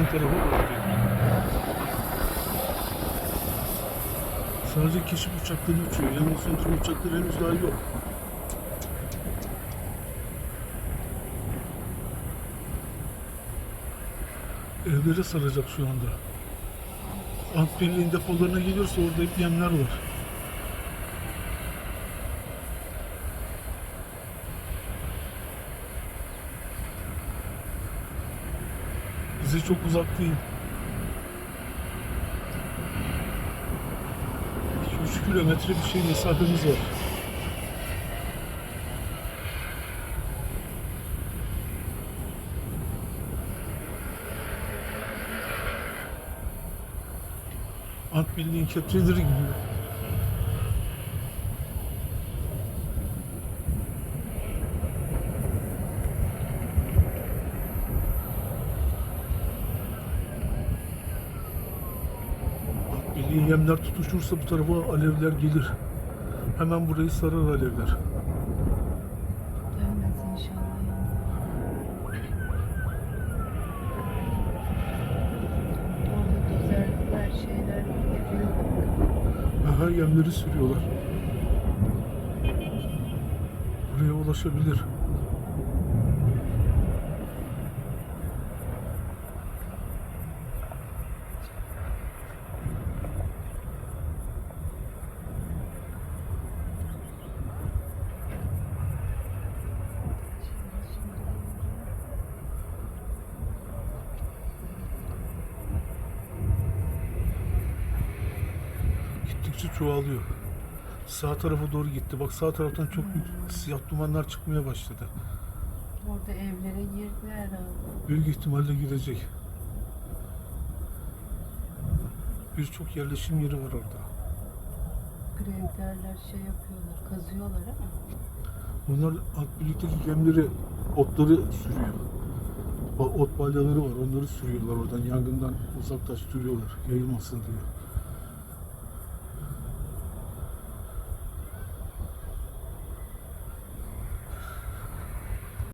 Doğru geliyor. Sadece keşif uçakları uçuyor. Yanıl sentrum uçakları henüz daha yok. Evlere saracak şu anda. Ant Birliği'nin depolarına geliyorsa orada hep yemler var. Bize çok uzak değil. 2-3 kilometre bir şey mesafemiz var. Ant Birliği'nin kepçeleri gibi. Ant Birliği'nin yemler tutuşursa bu tarafa alevler gelir. Hemen burayı sarar alevler. Aha yemleri sürüyorlar. Buraya ulaşabilir. Gittikçe çoğalıyor. Sağ tarafa doğru gitti. Bak sağ taraftan çok büyük siyah dumanlar çıkmaya başladı. Orada evlere girdi herhalde. Büyük ihtimalle gidecek. Birçok yerleşim yeri var orada. Grevlerler şey yapıyorlar, kazıyorlar ama. Bunlar alt birlikteki gemleri, otları sürüyor. Ot balyaları var, onları sürüyorlar oradan, yangından uzaklaştırıyorlar, yayılmasın diye.